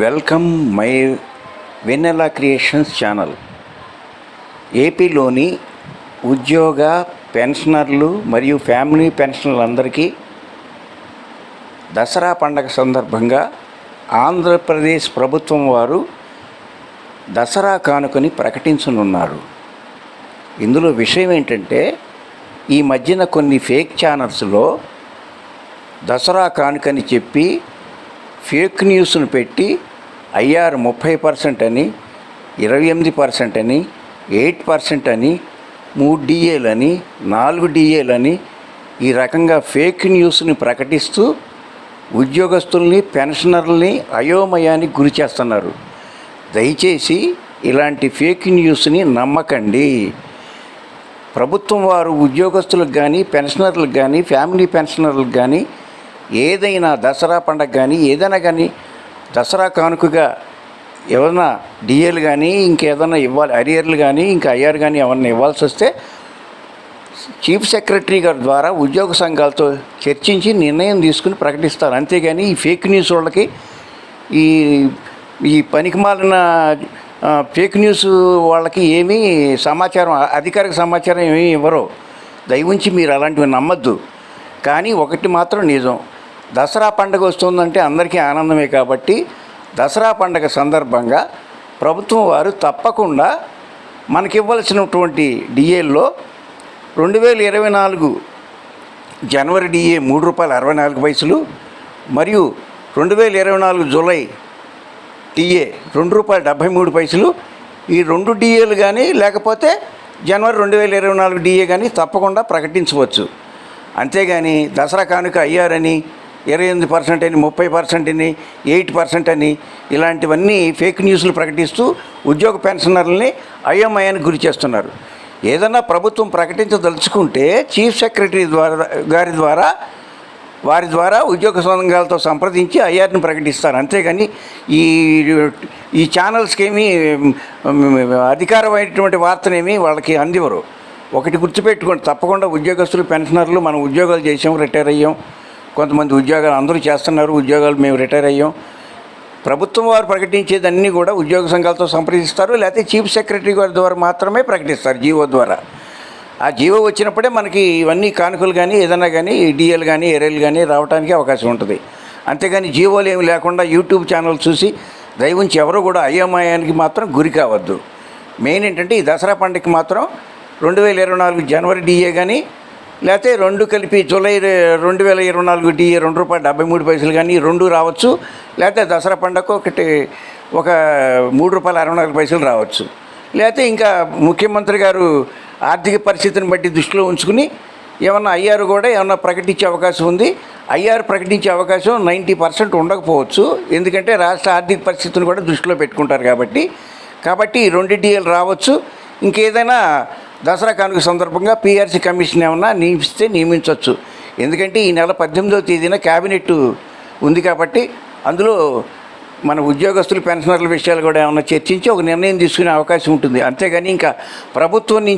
Welcome my Vennela creations channel. ఏపీలోని ఉద్యోగ పెన్షనర్లు మరియు ఫ్యామిలీ పెన్షనర్లందరికీ దసరా పండగ సందర్భంగా ఆంధ్రప్రదేశ్ ప్రభుత్వం వారు దసరా కానుకని ప్రకటించనున్నారు. ఇందులో విషయం ఏంటంటే ఈ మధ్యన కొన్ని ఫేక్ ఛానల్స్లో దసరా కానుకని చెప్పి ఫేక్ న్యూస్ను పెట్టి ఐఆర్ ముప్పై పర్సెంట్ అని ఇరవై ఎనిమిది పర్సెంట్ అని ఎయిట్ పర్సెంట్ అని మూడు డిఏలని నాలుగు డిఏలని ఈ రకంగా ఫేక్ న్యూస్ని ప్రకటిస్తూ ఉద్యోగస్తుల్ని పెన్షనర్లని అయోమయానికి గురి చేస్తున్నారు. దయచేసి ఇలాంటి ఫేక్ న్యూస్ని నమ్మకండి. ప్రభుత్వం వారు ఉద్యోగస్తులకు కానీ పెన్షనర్లకు కానీ ఫ్యామిలీ పెన్షనర్లకు కానీ ఏదైనా దసరా పండగ కానీ ఏదైనా కానీ దసరా కానుకగా ఏదైనా డిఏలు కానీ ఇంకేదైనా ఇవ్వాలి అరియర్లు కానీ ఇంకా అయ్యారు కానీ ఏమన్నా ఇవ్వాల్సి వస్తే చీఫ్ సెక్రటరీ గారి ద్వారా ఉద్యోగ సంఘాలతో చర్చించి నిర్ణయం తీసుకుని ప్రకటిస్తారు. అంతేగాని ఈ ఫేక్ న్యూస్ వాళ్ళకి ఈ ఈ పనికిమాలిన ఫేక్ న్యూస్ వాళ్ళకి ఏమీ సమాచారం అధికారిక సమాచారం ఏమీ ఇవ్వరు. దయవుంచి మీరు అలాంటివి నమ్మద్దు. కానీ ఒకటి మాత్రం నిజం. దసరా పండగ వస్తుందంటే అందరికీ ఆనందమే కాబట్టి దసరా పండగ సందర్భంగా ప్రభుత్వం వారు తప్పకుండా మనకి ఇవ్వాల్సినటువంటి డిఏల్లో రెండు వేల ఇరవై నాలుగు జనవరి డిఏ మూడు రూపాయల అరవై నాలుగు పైసలు మరియు రెండు వేల ఇరవై నాలుగు జూలై డిఏ రెండు రూపాయల డెబ్భై మూడు పైసలు ఈ రెండు డిఏలు కానీ లేకపోతే జనవరి రెండు వేల ఇరవై నాలుగు డిఏ కానీ తప్పకుండా ప్రకటించవచ్చు. అంతేగాని దసరా కానుక అయ్యారని ఇరవై ఎనిమిది పర్సెంట్ అని ముప్పై పర్సెంట్ అని ఎయిట్ పర్సెంట్ అని ఇలాంటివన్నీ ఫేక్ న్యూస్లు ప్రకటిస్తూ ఉద్యోగ పెన్షనర్లని అయోమయానికి గురి చేస్తున్నారు. ఏదన్నా ప్రభుత్వం ప్రకటించదలుచుకుంటే చీఫ్ సెక్రటరీ ద్వారా గారి ద్వారా వారి ద్వారా ఉద్యోగ సంఘాలతో సంప్రదించి ఐఆర్ని ప్రకటిస్తారు. అంతేగాని ఈ ఈ ఛానల్స్కి ఏమీ అధికారమైనటువంటి వార్తనేమి వాళ్ళకి అందివరు ఒకటి గుర్తుపెట్టుకోండి తప్పకుండా ఉద్యోగస్తులు పెన్షనర్లు మనం ఉద్యోగాలు చేసాం రిటైర్ అయ్యాం. కొంతమంది ఉద్యోగాలు అందరూ చేస్తున్నారు ఉద్యోగాలు మేము రిటైర్ అయ్యాం. ప్రభుత్వం వారు ప్రకటించేదన్నీ కూడా ఉద్యోగ సంఘాలతో సంప్రదిస్తారు లేకపోతే చీఫ్ సెక్రటరీ గారి ద్వారా మాత్రమే ప్రకటిస్తారు జీవో ద్వారా. ఆ జీవో వచ్చినప్పుడే మనకి ఇవన్నీ కానుకలు కానీ ఏదైనా కానీ డిఎల్ కానీ ఎర్ఎల్ కానీ రావడానికి అవకాశం ఉంటుంది. అంతేగాని జీవోలు ఏమి లేకుండా యూట్యూబ్ ఛానల్ చూసి దయవుంచి ఎవరు కూడా అయోమయానికి మాత్రం గురి కావద్దు. మెయిన్ ఏంటంటే ఈ దసరా పండుగకి మాత్రం రెండు వేల ఇరవై నాలుగు జనవరి డిఏ కానీ లేకపోతే రెండు కలిపి జూలై రెండు వేల ఇరవై నాలుగు డిఏ రెండు రూపాయలు డెబ్బై మూడు పైసలు కానీ రెండు రావచ్చు. లేకపోతే దసరా పండగకు ఒకటి ఒక మూడు రూపాయల అరవై నాలుగు పైసలు రావచ్చు. లేకపోతే ఇంకా ముఖ్యమంత్రి గారు ఆర్థిక పరిస్థితిని బట్టి దృష్టిలో ఉంచుకుని ఏమన్నా అయ్యారు కూడా ఏమన్నా ప్రకటించే అవకాశం ఉంది. ఐఆర్ ప్రకటించే అవకాశం నైంటీ పర్సెంట్ ఉండకపోవచ్చు. ఎందుకంటే రాష్ట్ర ఆర్థిక పరిస్థితిని కూడా దృష్టిలో పెట్టుకుంటారు కాబట్టి. కాబట్టి రెండు డిఎల్ రావచ్చు. ఇంకేదైనా దసరా కానుక సందర్భంగా పీఆర్సీ కమిషన్ ఏమన్నా నియమిస్తే నియమించవచ్చు. ఎందుకంటే ఈ నెల పద్దెనిమిదవ తేదీన క్యాబినెట్ ఉంది కాబట్టి అందులో మన ఉద్యోగస్తులు పెన్షనర్ల విషయాలు కూడా ఏమైనా చర్చించి ఒక నిర్ణయం తీసుకునే అవకాశం ఉంటుంది. అంతేగాని ఇంకా ప్రభుత్వం నుంచి